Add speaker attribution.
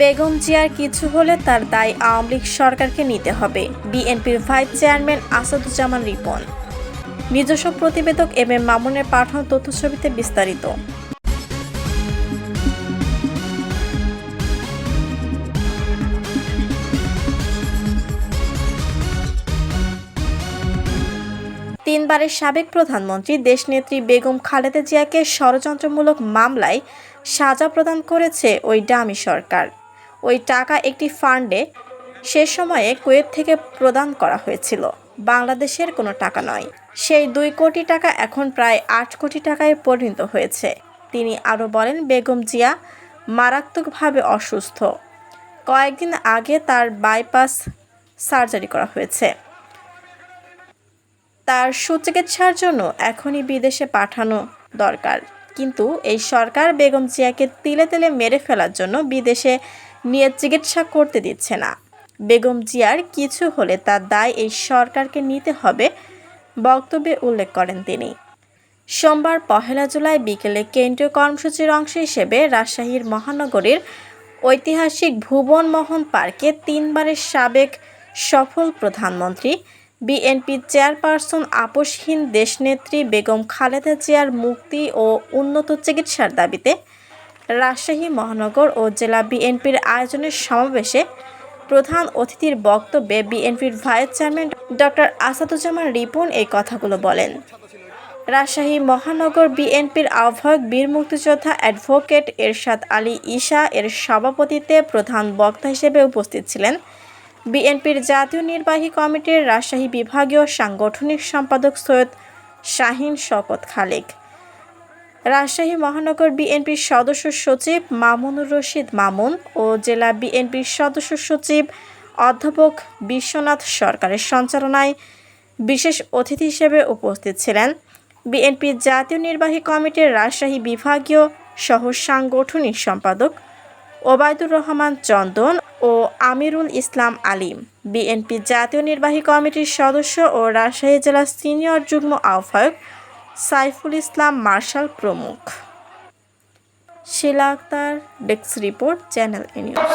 Speaker 1: বেগম জিয়ার কিছু হলে তার দায় আওয়ামী লীগ সরকারকে নিতে হবে। বিএনপির ভাইস চেয়ারম্যান আসাদুজ্জামান রিপন। নিজস্ব প্রতিবেদক এম এম মামুনের পাঠানো তথ্যছবিতে বিস্তারিত। তিনবারের সাবেক প্রধানমন্ত্রী দেশনেত্রী বেগম খালেদা জিয়াকে ষড়যন্ত্রমূলক মামলায় সাজা প্রদান করেছে ওই ডামি সরকার। ওই টাকা একটি ফান্ডে সে সময়ে কুয়েত থেকে প্রদান করা হয়েছিল। বাংলাদেশের কোনো টাকা নয়। সেই দুই কোটি টাকা এখন প্রায় আট কোটি টাকায় পরিণত হয়েছে। তিনি আরও বলেন, বেগম জিয়া মারাত্মকভাবে অসুস্থ। কয়েকদিন আগে তার বাইপাস সার্জারি করা হয়েছে। তার সুচিকিৎসার জন্য এখনই বিদেশে পাঠানো দরকার। কিন্তু এই সরকার বেগম জিয়াকে তিলে তিলে মেরে ফেলার জন্য বিদেশে নিয়ে চিকিৎসা করতে দিচ্ছে না। বেগম জিয়ার কিছু হলে তার দায় এই সরকারকে নিতে হবে বক্তব্যে উল্লেখ করেন তিনি। সোমবার পহেলা জুলাই বিকেলে কেন্দ্রীয় কর্মসূচির অংশ হিসেবে রাজশাহীর মহানগরীর ঐতিহাসিক ভুবন মোহন পার্কে তিনবারের সাবেক সফল প্রধানমন্ত্রী, বিএনপি চেয়ারপারসন আপোষহীন দেশনেত্রী বেগম খালেদা জিয়ার মুক্তি ও উন্নত চিকিৎসার দাবিতে রাজশাহী, মহানগর ও জেলা বিএনপির আয়োজনের সমাবেশে প্রধান অতিথির বক্তব্যে বিএনপির vice chairman doctor Asaduzzaman Ripon এই কথাগুলো বলেন। রাজশাহী, মহানগর বিএনপির আহ্বায়ক বীর মুক্তিযোদ্ধা অ্যাডভোকেট এরশাদ আলী ঈশা এর সভাপতিত্বে প্রধান বক্তা হিসেবে উপস্থিত ছিলেন বিএনপির জাতীয় নির্বাহী কমিটির রাজশাহী বিভাগীয় সাংগঠনিক সম্পাদক সৈয়দ শাহিন শকত খালেক। রাজশাহী মহানগর বিএনপির সদস্য সচিব মামুনুর রশিদ মামুন ও জেলা বিএনপির সদস্য সচিব অধ্যাপক বিশ্বনাথ সরকারের সঞ্চালনায় বিশেষ অতিথি হিসেবে উপস্থিত ছিলেন। বিএনপির জাতীয় নির্বাহী কমিটির রাজশাহী বিভাগীয় সহ সাংগঠনিক সম্পাদক ওবায়দুর রহমান চন্দন ও আমিরুল ইসলাম আলিম। বিএনপি জাতীয় নির্বাহী কমিটির সদস্য ও রাজশাহী জেলা সিনিয়র যুগ্ম আহ্বায়ক সাইফুল ইসলাম মার্শাল প্রমুখ। Shila Akter desk report channel A news.